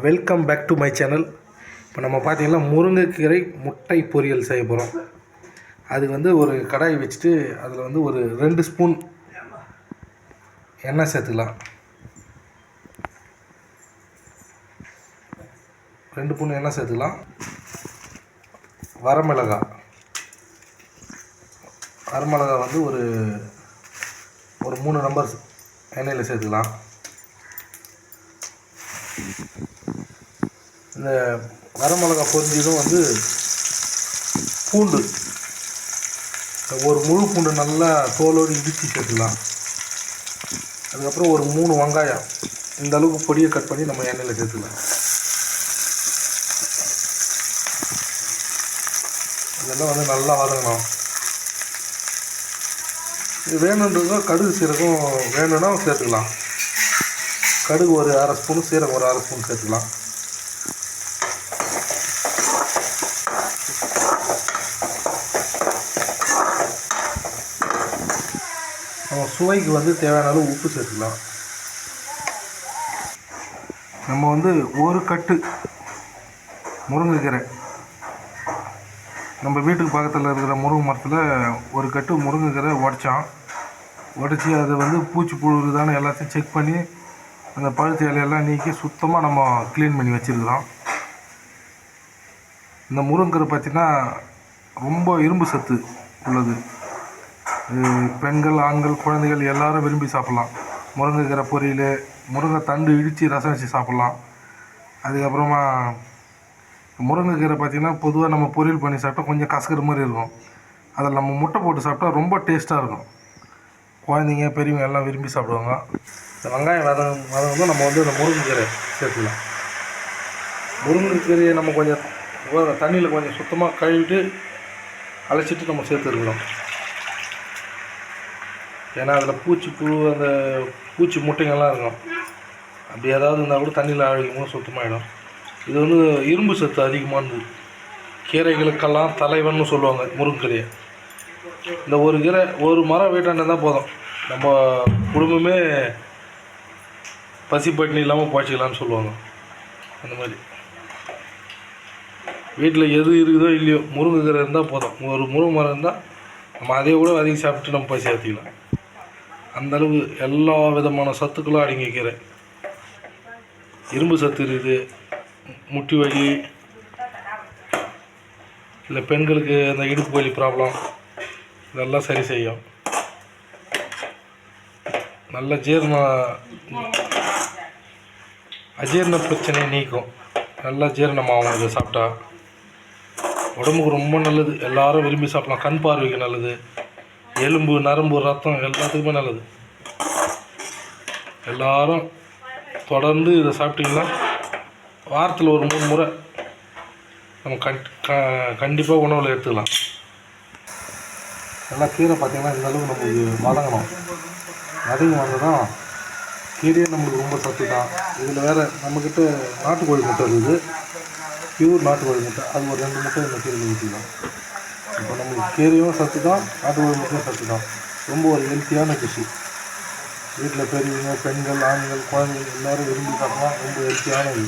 Welcome back to my channel இப்போ நம்ம பார்த்தீங்கன்னா முருங்கைக்கீரை முட்டை பொரியல் செய்ய போகிறோம் அதுக்கு வந்து ஒரு கடாய் வச்சுட்டு அதில் வந்து ஒரு ரெண்டு ஸ்பூன் எண்ணெய் சேர்த்துக்கலாம். ரெண்டு ஸ்பூன் எண்ணெய் சேர்த்துக்கலாம். வரமிளகாய். வரமிளகாய் வந்து ஒரு ஒரு மூணு நம்பர் எண்ணெயில் சேர்த்துக்கலாம். இந்த வரமிளகா பொரிஞ்சதும் வந்து பூண்டு. ஒரு முழு பூண்டு நல்லா தோலோடு இடித்து சேர்த்துக்கலாம் அதுக்கப்புறம் ஒரு மூணு வெங்காயம் இந்த அளவுக்கு பொடியை கட் பண்ணி நம்ம எண்ணெயில் சேர்த்துக்கலாம். இதெல்லாம் வந்து நல்லா வதங்கணும். இது வேணுன்றதோ கடுகு சீரகம் வேணும்னா சேர்த்துக்கலாம். கடுகு ஒரு அரை ஸ்பூன் சீரகம் ஒரு அரை ஸ்பூன் சேர்த்துக்கலாம். நம்ம சுவைக்கு வந்து தேவையான அளவு உப்பு சேர்த்துக்கலாம். நம்ம வந்து ஒரு கட்டு முருங்கைக்கீரை. நம்ம வீட்டுக்கு பக்கத்தில் இருக்கிற முருங்கை மரத்தில் ஒரு கட்டு முருங்கைக்கீரை உடச்சோம் உடச்சி அதை வந்து பூச்சி புழு எல்லாத்தையும் செக் பண்ணி அந்த பழுத்து இலையெல்லாம் நீக்கி சுத்தமாக நம்ம க்ளீன் பண்ணி வச்சுருக்குறோம் இந்த முருங்கரை பார்த்திங்கன்னா ரொம்ப இரும்பு சத்து உள்ளது. இது பெண்கள் ஆண்கள் குழந்தைகள் எல்லாரும் விரும்பி சாப்பிட்லாம். முருங்கைக்கீரை பொரியல் முருங்கை தண்டு இடித்து ரசம் வச்சு சாப்பிட்லாம். அதுக்கப்புறமா முருங்கைக்கீரை பார்த்திங்கன்னா பொதுவாக நம்ம பொரியல் பண்ணி சாப்பிட்டா கொஞ்சம் கசக்கிற மாதிரி இருக்கும். அதில் நம்ம முட்டை போட்டு சாப்பிட்டா ரொம்ப டேஸ்ட்டாக இருக்கும். குழந்தைங்க பெரியவங்க எல்லாம் விரும்பி சாப்பிடுவாங்க. இந்த வெங்காயம் வதங்க வதங்கும்போது நம்ம வந்து இந்த முருங்கைக்கீரை சேர்த்துக்கலாம். முருங்கைக்கீரையை நம்ம கொஞ்சம் தண்ணியில் கொஞ்சம் சுத்தமாக கழுவிட்டு அழைச்சிட்டு நம்ம சேர்த்துருக்கணும். ஏன்னா அதில் பூச்சி புழு அந்த பூச்சி முட்டைங்கள்லாம் இருக்கும். அப்படி ஏதாவது இருந்தால் கூட தண்ணியில் அழைக்கும் சுத்தமாகிடும் இது வந்து இரும்பு சத்து அதிகமானது. கீரைகளுக்கெல்லாம் தலைவன்னு சொல்லுவாங்க முருங்கீரையை இந்த ஒரு கீரை ஒரு மரம் வீட்டாண்டே தான் போதும். நம்ம குடும்பமே பசி பட்டினி இல்லாமல் போய்ச்சிக்கலாம்னு சொல்லுவாங்க. அந்த மாதிரி. வீட்டில் எது இருக்குதோ இல்லையோ முருங்கைக்கீரை இருந்தால் போதும். ஒரு முருங்கை மரம் இருந்தால் நம்ம அதே கூட அதிகம் சாப்பிட்டு நம்ம பசி ஏற்றிக்கலாம் அந்தளவு எல்லா விதமான சத்துக்களும் அடங்கி கீரை. இரும்பு சத்து இருக்குது. முட்டி வலி. இல்லை பெண்களுக்கு அந்த இடுப்பு வலி ப்ராப்ளம் இதெல்லாம் சரி செய்யும். நல்ல ஜீரண அஜீரண பிரச்சனையை நீக்கும். நல்லா ஜீரணமாகும் இதை சாப்பிட்டா. உடம்புக்கு ரொம்ப நல்லது. எல்லாரும் விரும்பி சாப்பிடலாம். கண் பார்வைக்கு நல்லது. எலும்பு நரம்பு ரத்தம் எல்லாத்துக்குமே நல்லது. எல்லாரும் தொடர்ந்து இதை சாப்பிட்டிங்கன்னா வாரத்தில் ஒரு மூணு முறை நம்ம கண் க கண்டிப்பாக உணவில் எடுத்துக்கலாம். நல்லா கீரை பார்த்திங்கன்னா இந்த அளவுக்கு நம்மளுக்கு வதங்கணும் வதங்கி வந்ததான் கீரையே நம்மளுக்கு ரொம்ப சத்து தான். இதில் வேறு நம்மக்கிட்ட நாட்டுக்கோழி முட்டை இருக்குது. பியூர் நாட்டுக்கோழி முட்டை. அது ஒரு ரெண்டு முட்டை இந்த கீரையில் ஊற்றிக்கலாம் இப்போ நம்மளுக்கு கீரையும் சத்து தான் நாட்டுக்கோழி முட்டையும் சத்து தான். ரொம்ப ஒரு ஹெல்த்தியான கிருஷி வீட்டில் பெரியவங்க பெண்கள் ஆண்கள் குழந்தைங்க எல்லோரும் விரும்பி சாப்பிடலாம் ரொம்ப ஹெல்த்தியான இது.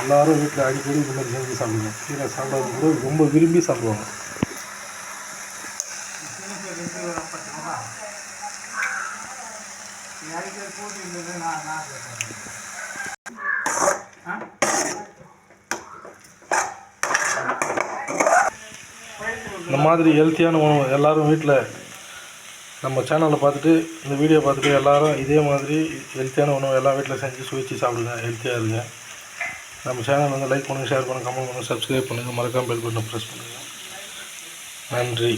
எல்லோரும் வீட்டில் அடிக்கடி இந்த மாதிரி செஞ்சு சாப்பிடுவோம் கீரை சாப்பிட்றது கூட ரொம்ப விரும்பி சாப்பிடுவாங்க. இந்த மாதிரி ஹெல்த்தியான உணவு எல்லோரும் வீட்டில் நம்ம சேனலில் பார்த்துட்டு இந்த வீடியோ பார்த்துட்டு எல்லோரும் இதே மாதிரி ஹெல்த்தியான உணவு எல்லா வீட்டில் செஞ்சு சுவைச்சு சாப்பிடுங்க ஹெல்த்தியாக இருங்க. நம்ம சேனல் வந்து லைக் பண்ணுங்கள் ஷேர் பண்ணுங்கள் கமெண்ட் பண்ணுங்கள் சப்ஸ்கிரைப் பண்ணுங்கள் மறக்காமல் பெல் பட்டனை ப்ரெஸ் பண்ணுங்கள் நன்றி.